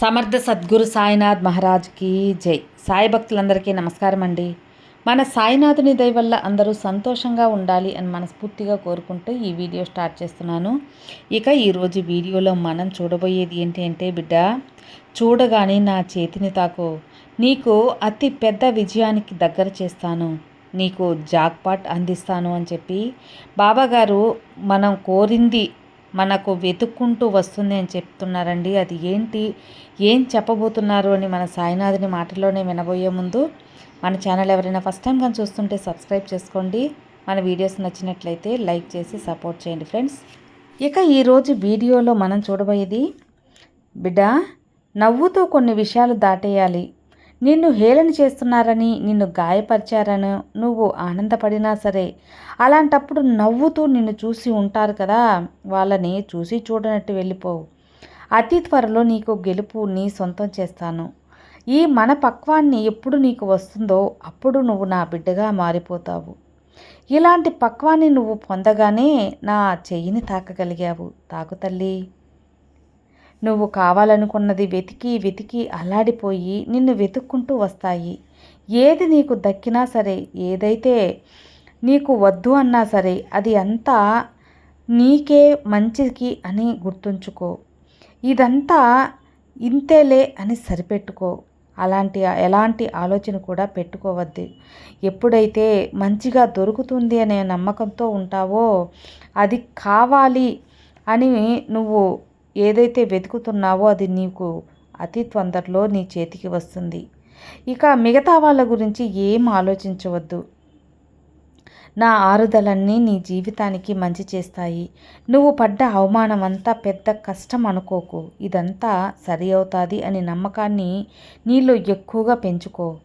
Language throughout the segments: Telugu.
సమర్థ సద్గురు సాయినాథ్ మహారాజ్కి జై. సాయి భక్తులందరికీ నమస్కారం అండి. మన సాయినాథుని దయ వల్ల అందరూ సంతోషంగా ఉండాలి అని మనస్ఫూర్తిగా కోరుకుంటూ ఈ వీడియో స్టార్ట్ చేస్తున్నాను. ఇక ఈరోజు వీడియోలో మనం చూడబోయేది ఏంటి అంటే బిడ్డ చూడగానే నా చేతిని తాకు. నీకు అతి పెద్ద విజయానికి దగ్గర చేస్తాను. నీకు జాక్పాట్ అందిస్తాను అని చెప్పి బాబాగారు మనం కోరింది మనకు వెతుక్కుంటూ వస్తుంది అని చెప్తున్నారండి. అది ఏంటి? ఏం చెప్పబోతున్నారు అని మన సాయినాథుని మాటల్లోనే వినబోయే ముందు మన ఛానల్ ఎవరైనా ఫస్ట్ టైం కానీ చూస్తుంటే సబ్స్క్రైబ్ చేసుకోండి. మన వీడియోస్ నచ్చినట్లయితే లైక్ చేసి సపోర్ట్ చేయండి ఫ్రెండ్స్. ఇక ఈరోజు వీడియోలో మనం చూడబోయేది బిడ్డ నవ్వుతూ కొన్ని విషయాలు దాటేయాలి. నిన్ను హేళన చేస్తున్నారని నిన్ను గాయపరిచారని నువ్వు ఆనందపడినా సరే అలాంటప్పుడు నవ్వుతూ నిన్ను చూసి ఉంటారు కదా వాళ్ళని చూసి చూడనట్టు వెళ్ళిపోవు. అతి త్వరలో నీకు గెలుపు నీ సొంతం చేస్తాను. ఈ మన పక్వాన్ని ఎప్పుడు నీకు వస్తుందో అప్పుడు నువ్వు నా బిడ్డగా మారిపోతావు. ఇలాంటి పక్వాన్ని నువ్వు పొందగానే నా చెయ్యిని తాకగలిగావు. తాకు తల్లి. నువ్వు కావాలనుకున్నది వెతికి వెతికి అల్లాడిపోయి నిన్ను వెతుక్కుంటూ వస్తాయి. ఏది నీకు దక్కినా సరే ఏదైతే నీకు వద్దు అన్నా సరే అది అంతా నీకే మంచికి అని గుర్తుంచుకో. ఇదంతా ఇంతేలే అని సరిపెట్టుకో. అలాంటి ఎలాంటి ఆలోచన కూడా పెట్టుకోవద్దు. ఎప్పుడైతే మంచిగా దొరుకుతుంది అనే నమ్మకంతో ఉంటావో అది కావాలి అని నువ్వు ఏదైతే వెతుకుతున్నావో అది నీకు అతి తొందరలో నీ చేతికి వస్తుంది. ఇక మిగతా వాళ్ళ గురించి ఏం ఆలోచించవద్దు. నా ఆరుదలన్నీ నీ జీవితానికి మంచి చేస్తాయి. నువ్వు పడ్డ అవమానం అంతా పెద్ద కష్టం అనుకోకు. ఇదంతా సరి అవుతుంది అని నమ్మకాన్ని నీలో ఎక్కువగా పెంచుకో.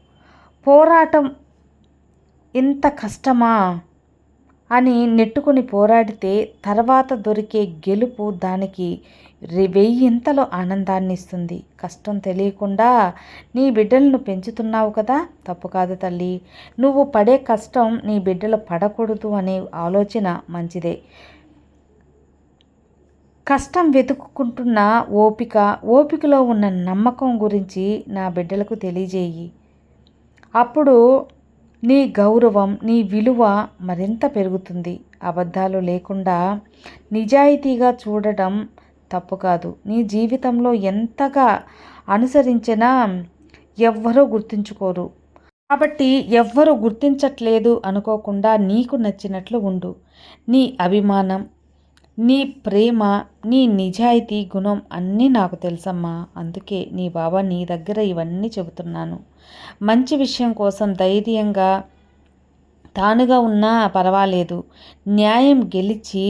పోరాటం ఇంత కష్టమా? అని నెట్టుకుని పోరాడితే తర్వాత దొరికే గెలుపు దానికి వెయ్యింతలో ఆనందాన్ని ఇస్తుంది కష్టం తెలియకుండా నీ బిడ్డలను పెంచుతున్నావు కదా? తప్పు కాదు తల్లి. నువ్వు పడే కష్టం నీ బిడ్డలు పడకూడదు అనే ఆలోచన మంచిదే. కష్టం వెతుక్కుంటున్న ఓపిక ఓపికలో ఉన్న నమ్మకం గురించి నా బిడ్డలకు తెలియజేయి. అప్పుడు నీ గౌరవం నీ విలువ మరింత పెరుగుతుంది. అబద్ధాలు లేకుండా నిజాయితీగా చూడటం తప్పు కాదు. నీ జీవితంలో ఎంతగా అనుసరించినా ఎవ్వరూ గుర్తించుకోరు. కాబట్టి ఎవ్వరూ గుర్తించట్లేదు అనుకోకుండా నీకు నచ్చినట్లు ఉండు. నీ అభిమానం నీ ప్రేమ నీ నిజాయితీ గుణం అన్నీ నాకు తెలుసమ్మా. అందుకే నీ బాబా నీ దగ్గర ఇవన్నీ చెబుతున్నాను. మంచి విషయం కోసం ధైర్యంగా తానుగా ఉన్నా పర్వాలేదు. న్యాయం గెలిచి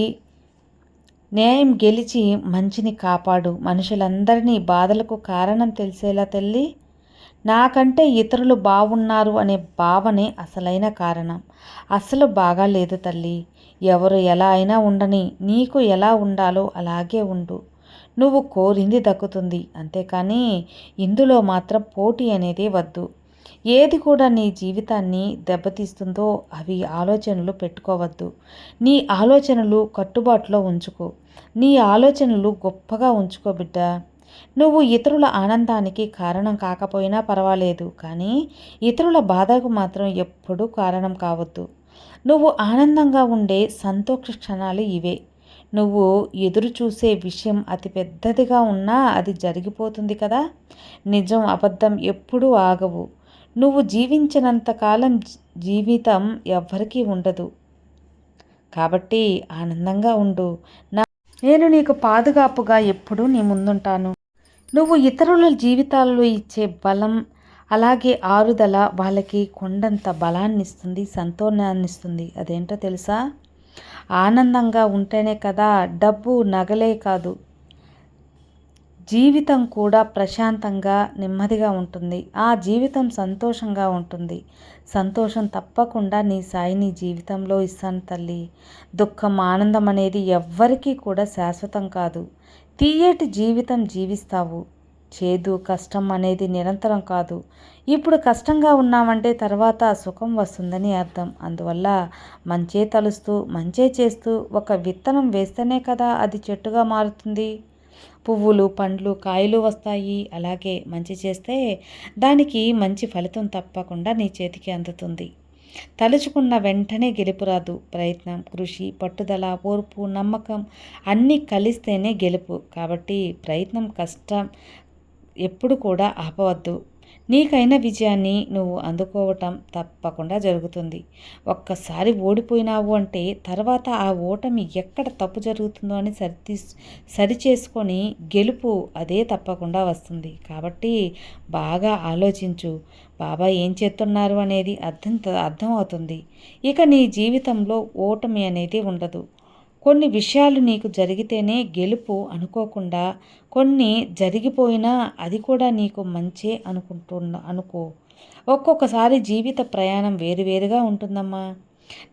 న్యాయం గెలిచి మంచిని కాపాడు. మనుషులందరినీ బాధలకు కారణం తెలిసేలా తల్లి నాకంటే ఇతరులు బాగున్నారు అనే భావనే అసలైన కారణం. అసలు బాగాలేదు తల్లి. ఎవరు ఎలా అయినా ఉండని నీకు ఎలా ఉండాలో అలాగే ఉండు. నువ్వు కోరింది దక్కుతుంది. అంతేకాని ఇందులో మాత్రం పోటీ అనేది వద్దు. ఏది కూడా నీ జీవితాన్ని దెబ్బతీస్తుందో అవి ఆలోచనలు పెట్టుకోవద్దు. నీ ఆలోచనలు కట్టుబాటులో ఉంచుకో. నీ ఆలోచనలు గొప్పగా ఉంచుకో బిడ్డ. నువ్వు ఇతరుల ఆనందానికి కారణం కాకపోయినా పర్వాలేదు కానీ ఇతరుల బాధకు మాత్రం ఎప్పుడూ కారణం కావద్దు. నువ్వు ఆనందంగా ఉండే సంతోష క్షణాలు ఇవే. నువ్వు ఎదురు చూసే విషయం అతి పెద్దదిగా ఉన్నా అది జరిగిపోతుంది కదా. నిజం అబద్ధం ఎప్పుడూ ఆగవు. నువ్వు జీవించినంతకాలం జీవితం ఎవ్వరికీ ఉండదు. కాబట్టి ఆనందంగా ఉండు. నా నేను నీకు పాదుగాపుగా ఎప్పుడూ నీ ముందుంటాను. నువ్వు ఇతరుల జీవితాల్లో ఇచ్చే బలం అలాగే ఆరుదల వాళ్ళకి కొండంత బలాన్ని ఇస్తుంది సంతోషాన్ని ఇస్తుంది అదేంటో తెలుసా? ఆనందంగా ఉంటేనే కదా డబ్బు నగలే కాదు. జీవితం కూడా ప్రశాంతంగా నెమ్మదిగా ఉంటుంది. ఆ జీవితం సంతోషంగా ఉంటుంది. సంతోషం తప్పకుండా నీ సాయి నీ జీవితంలో ఇస్తాను తల్లి. దుఃఖం ఆనందం అనేది ఎవ్వరికీ కూడా శాశ్వతం కాదు. తీయటి జీవితం జీవిస్తావు. చేదు కష్టం అనేది నిరంతరం కాదు. ఇప్పుడు కష్టంగా ఉన్నామంటే తర్వాత సుఖం వస్తుందని అర్థం. అందువల్ల మంచే తలుస్తూ మంచే చేస్తూ ఒక విత్తనం వేస్తేనే కదా అది చెట్టుగా మారుతుంది. పువ్వులు పండ్లు కాయలు వస్తాయి. అలాగే మంచి చేస్తే దానికి మంచి ఫలితం తప్పకుండా నీ చేతికి అందుతుంది. తలుచుకున్న వెంటనే గెలుపురాదు ప్రయత్నం కృషి పట్టుదల ఓర్పు నమ్మకం అన్నీ కలిస్తేనే గెలుపు. కాబట్టి ప్రయత్నం కష్టం ఎప్పుడు కూడా ఆపవద్దు. నీకైన విజయాన్ని నువ్వు అందుకోవటం తప్పకుండా జరుగుతుంది. ఒక్కసారి ఓడిపోయినావు అంటే తర్వాత ఆ ఓటమి ఎక్కడ తప్పు జరుగుతుందో అని సరి సరిచేసుకొని గెలుపు అదే తప్పకుండా వస్తుంది. కాబట్టి బాగా ఆలోచించు. బాబా ఏం చేస్తున్నారు అనేది అర్థం అర్థమవుతుంది. ఇక నీ జీవితంలో ఓటమి అనేది ఉండదు. కొన్ని విషయాలు నీకు జరిగితేనే గెలుపు అనుకోకుండా కొన్ని జరిగిపోయినా అది కూడా నీకు మంచే అనుకుంటున్నా అనుకో. ఒక్కొక్కసారి జీవిత ప్రయాణం వేరువేరుగా ఉంటుందమ్మా.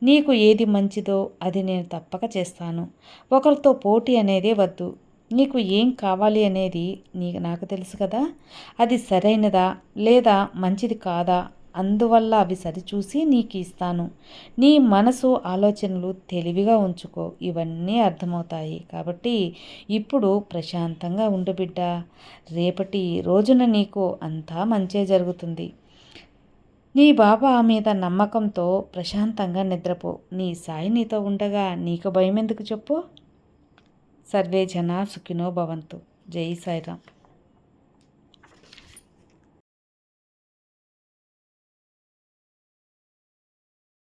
నీకు ఏది మంచిదో అది నేను తప్పక చేస్తాను. ఒకరితో పోటీ అనేదే వద్దు. నీకు ఏం కావాలి అనేది నీ నాకు తెలుసు కదా. అది సరైనదా లేదా మంచిది కాదా అందువల్ల అవి సరిచూసి నీకు ఇస్తాను నీ మనసు ఆలోచనలు తెలివిగా ఉంచుకో. ఇవన్నీ అర్థమవుతాయి. కాబట్టి ఇప్పుడు ప్రశాంతంగా ఉండు బిడ్డ. రేపటి రోజున నీకు అంతా మంచే జరుగుతుంది. నీ బాబా మీద నమ్మకంతో ప్రశాంతంగా నిద్రపో. నీ సాయి నీతో ఉండగా నీకు భయం ఎందుకు చెప్పు? సర్వే జన సుఖినో భవంతు. జై సాయిరామ్.